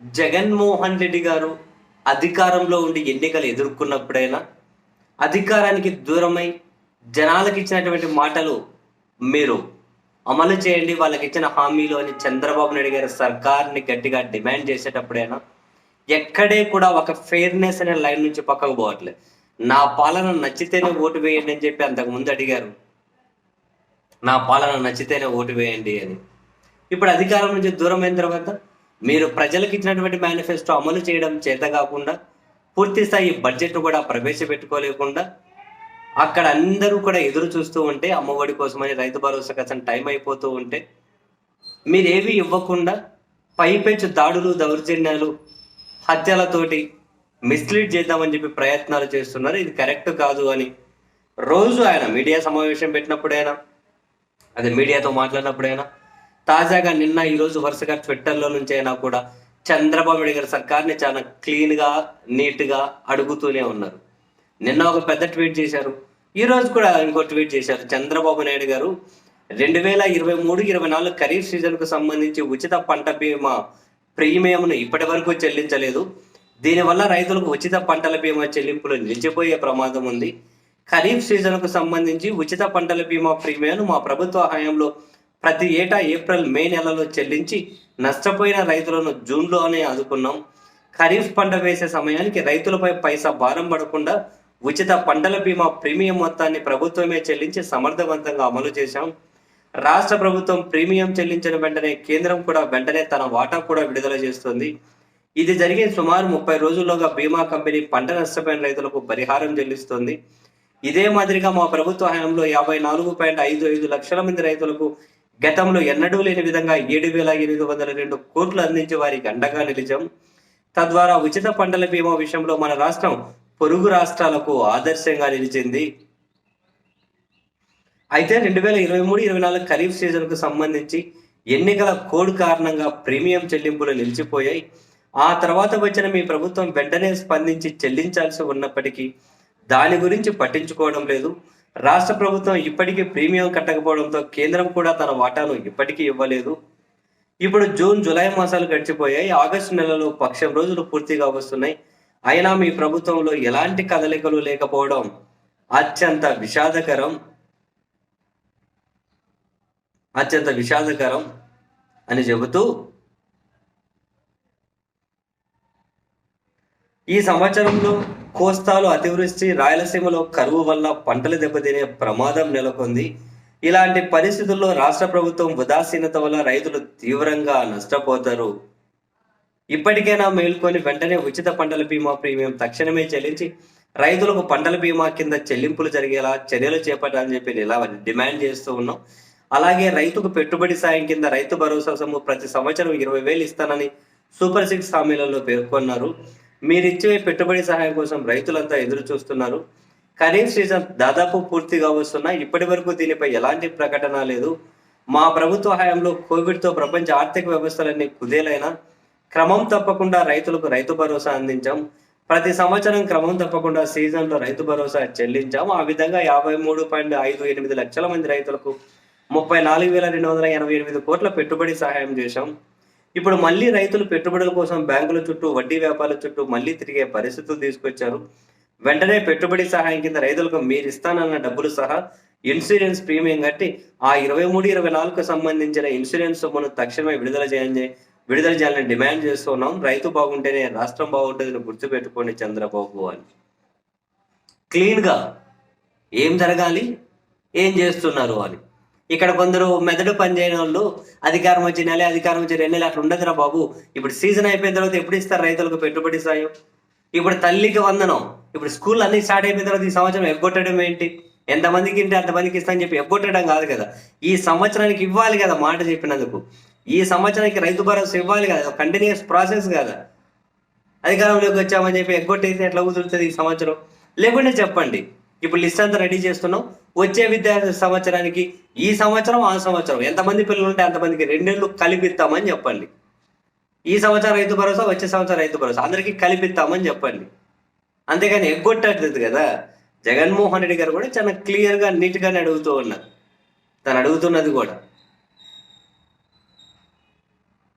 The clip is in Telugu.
జగన్మోహన్ రెడ్డి గారు అధికారంలో ఉండి ఎన్నికలు ఎదుర్కొన్నప్పుడైనా అధికారానికి దూరమై జనాలకు ఇచ్చినటువంటి మాటలు మీరు అమలు చేయండి. వాళ్ళకి ఇచ్చిన హామీలు అని చంద్రబాబు నాయుడు గారి సర్కార్ని గట్టిగా డిమాండ్ చేసేటప్పుడైనా ఎక్కడే కూడా ఒక ఫెయిర్నెస్ అనే లైన్ నుంచి పక్కకు పోవట్లేదు. నా పాలన నచ్చితేనే ఓటు వేయండి అని చెప్పి అంతకు ముందు అడిగారు. నా పాలన నచ్చితేనే ఓటు వేయండి అని. ఇప్పుడు అధికారం నుంచి దూరం అయిన తర్వాత మీరు ప్రజలకు ఇచ్చినటువంటి మేనిఫెస్టో అమలు చేయడం చేత కాకుండా పూర్తి స్థాయి బడ్జెట్ కూడా ప్రవేశపెట్టుకోలేకుండా అక్కడ అందరూ కూడా ఎదురు చూస్తూ ఉంటే అమ్మఒడి కోసమని రైతు భరోసా కోసం టైం అయిపోతూ ఉంటే మీరేవి ఇవ్వకుండా పైపెచ్చు దాడులు దౌర్జన్యాలు హత్యలతోటి మిస్లీడ్ చేద్దామని చెప్పి ప్రయత్నాలు చేస్తున్నారు. ఇది కరెక్ట్ కాదు అని రోజు ఆయన మీడియా సమావేశం పెట్టినప్పుడైనా అది మీడియాతో మాట్లాడినప్పుడైనా తాజాగా నిన్న ఈరోజు వరుసగా ట్విట్టర్లో నుంచి అయినా కూడా చంద్రబాబు నాయుడు గారి సర్కార్ని చాలా క్లీన్గా నీట్గా అడుగుతూనే ఉన్నారు. నిన్న ఒక పెద్ద ట్వీట్ చేశారు. ఈ రోజు కూడా ఇంకో ట్వీట్ చేశారు. చంద్రబాబు నాయుడు గారు రెండు వేల ఇరవై మూడు ఇరవై నాలుగు ఖరీఫ్ సీజన్కు సంబంధించి ఉచిత పంట బీమా ప్రీమియంను ఇప్పటి వరకు చెల్లించలేదు. దీనివల్ల రైతులకు ఉచిత పంటల బీమా చెల్లింపులు నిలిచిపోయే ప్రమాదం ఉంది. ఖరీఫ్ సీజన్కు సంబంధించి ఉచిత పంటల బీమా ప్రీమియంను మా ప్రభుత్వ హయాంలో ప్రతి ఏటా ఏప్రిల్ మే నెలలో చెల్లించి నష్టపోయిన రైతులను జూన్లోనే ఆదుకున్నాం. ఖరీఫ్ పంట వేసే సమయానికి రైతులపై పైసా భారం పడకుండా ఉచిత పంటల బీమా ప్రీమియం మొత్తాన్ని ప్రభుత్వమే చెల్లించి సమర్థవంతంగా అమలు చేశాం. రాష్ట్ర ప్రభుత్వం ప్రీమియం చెల్లించిన వెంటనే కేంద్రం కూడా వెంటనే తన వాటా కూడా విడుదల చేస్తుంది. ఇది జరిగే సుమారు ముప్పై రోజుల్లోగా బీమా కంపెనీ పంట నష్టపోయిన రైతులకు పరిహారం చెల్లిస్తుంది. ఇదే మాదిరిగా మా ప్రభుత్వ హయాంలో యాభై నాలుగు పాయింట్ ఐదు ఐదు లక్షల మంది రైతులకు గతంలో ఎన్నడూ లేని విధంగా ఏడు వేల ఎనిమిది వందల రెండు కోట్లు అందించి వారికి అండగా నిలిచాం. తద్వారా ఉచిత పంటల బీమా విషయంలో మన రాష్ట్రం పొరుగు రాష్ట్రాలకు ఆదర్శంగా నిలిచింది. అయితే రెండు వేల ఇరవై మూడు ఇరవై నాలుగు ఖరీఫ్ సీజన్కు సంబంధించి ఎన్నికల కోడ్ కారణంగా ప్రీమియం చెల్లింపులు నిలిచిపోయాయి. ఆ తర్వాత వచ్చిన మీ ప్రభుత్వం వెంటనే స్పందించి చెల్లించాల్సి ఉన్నప్పటికీ దాని గురించి పట్టించుకోవడం లేదు. రాష్ట్ర ప్రభుత్వం ఇప్పటికీ ప్రీమియం కట్టకపోవడంతో కేంద్రం కూడా తన వాటాను ఇప్పటికీ ఇవ్వలేదు. ఇప్పుడు జూన్ జూలై మాసాలు గడిచిపోయాయి. ఆగస్టు నెలలో పక్షం రోజులు పూర్తిగా వస్తున్నాయి. అయినా మీ ప్రభుత్వంలో ఎలాంటి కదలికలు లేకపోవడం అత్యంత విషాదకరం. అత్యంత విషాదకరం అని చెబుతూ ఈ సంవత్సరంలో కోస్తాలో అతివృష్టి రాయలసీమలో కరువు వల్ల పంటలు దెబ్బతినే ప్రమాదం నెలకొంది. ఇలాంటి పరిస్థితుల్లో రాష్ట్ర ప్రభుత్వం ఉదాసీనత వల్ల రైతులు తీవ్రంగా నష్టపోతారు. ఇప్పటికైనా మేల్కొని వెంటనే ఉచిత పంటల బీమా ప్రీమియం తక్షణమే చెల్లించి రైతులకు పంటల బీమా కింద చెల్లింపులు జరిగేలా చర్యలు చేపట్టాలని చెప్పి ఇలా డిమాండ్ చేస్తూ ఉన్నాం. అలాగే రైతుకు పెట్టుబడి సాయం కింద రైతు భరోసా సొమ్ము ప్రతి సంవత్సరం ఇరవై వేలు ఇస్తానని సూపర్ సిక్స్ హామీలలో పేర్కొన్నారు. మీరిచ్చే పెట్టుబడి సహాయం కోసం రైతులంతా ఎదురు చూస్తున్నారు. ఖరీఫ్ సీజన్ దాదాపు పూర్తిగా వస్తున్నా ఇప్పటి వరకు దీనిపై ఎలాంటి ప్రకటన లేదు. మా ప్రభుత్వ హయాంలో కోవిడ్తో ప్రపంచ ఆర్థిక వ్యవస్థలన్నీ కుదేలైనా క్రమం తప్పకుండా రైతులకు రైతు భరోసా అందించాం. ప్రతి సంవత్సరం క్రమం తప్పకుండా సీజన్లో రైతు భరోసా చెల్లించాం. ఆ విధంగా యాభై మూడు పాయింట్ ఐదు ఎనిమిది లక్షల మంది రైతులకు ముప్పై నాలుగు వేల రెండు వందల ఎనభై ఎనిమిది కోట్ల పెట్టుబడి సహాయం చేశాం. ఇప్పుడు మళ్ళీ రైతులు పెట్టుబడుల కోసం బ్యాంకుల చుట్టూ వడ్డీ వ్యాపారాల చుట్టూ మళ్ళీ తిరిగే పరిస్థితులు తీసుకొచ్చారు. వెంటనే పెట్టుబడి సహాయం కింద రైతులకు మీరు ఇస్తానన్న డబ్బులు సహా ఇన్సూరెన్స్ ప్రీమియం కట్టి ఆ ఇరవై మూడు ఇరవై నాలుగుకు సంబంధించిన ఇన్సూరెన్స్ సొమ్మును తక్షణమే విడుదల చేయాలని విడుదల చేయాలని డిమాండ్ చేస్తున్నాం. రైతు బాగుంటేనే రాష్ట్రం బాగుంటుందని గుర్తుపెట్టుకోండి చంద్రబాబు అని. క్లీన్గా ఏం జరగాలి? ఏం చేస్తున్నారు అని. ఇక్కడ కొందరు మెదడు పనిచేయని వాళ్ళు అధికారం వచ్చి నెల అధికారం వచ్చి రెండు నెలలు అట్లా ఉండదురా బాబు. ఇప్పుడు సీజన్ అయిపోయిన తర్వాత ఎప్పుడు ఇస్తారు రైతులకు పెట్టుబడి సాయం? ఇప్పుడు తల్లికి వందనం. ఇప్పుడు స్కూల్ అన్ని స్టార్ట్ అయిపోయిన తర్వాత ఈ సంవత్సరం ఎగ్గొట్టడం ఏంటి? ఎంతమందికి ఇంటే అంతమందికి ఇస్తానని చెప్పి ఎగ్గొట్టడం కాదు కదా. ఈ సంవత్సరానికి ఇవ్వాలి కదా మాట చెప్పినందుకు. ఈ సంవత్సరానికి రైతు భరోసా ఇవ్వాలి కదా. కంటిన్యూస్ ప్రాసెస్ కదా. అధికారంలోకి వచ్చామని చెప్పి ఎగ్గొట్టేసి ఎట్లా కుదురుతుంది ఈ సంవత్సరం? లేకుంటే చెప్పండి. ఇప్పుడు లిస్ట్ అంతా రెడీ చేస్తున్నాం. వచ్చే విద్యా సంవత్సరానికి ఈ సంవత్సరం ఆ సంవత్సరం. ఎంతమంది పిల్లలు ఉంటే అంతమందికి రెండేళ్ళు కలిపిస్తామని చెప్పండి. ఈ సంవత్సరం రైతు భరోసా వచ్చే సంవత్సరం రైతు భరోసా. అందరికీ కలిపిస్తామని చెప్పండి. అంతేగాని ఎగ్గొట్టట్లేదు కదా. జగన్మోహన్ రెడ్డి గారు కూడా చాలా క్లియర్గా నీట్గానే అడుగుతూ ఉన్నారు. తను అడుగుతున్నది కూడా.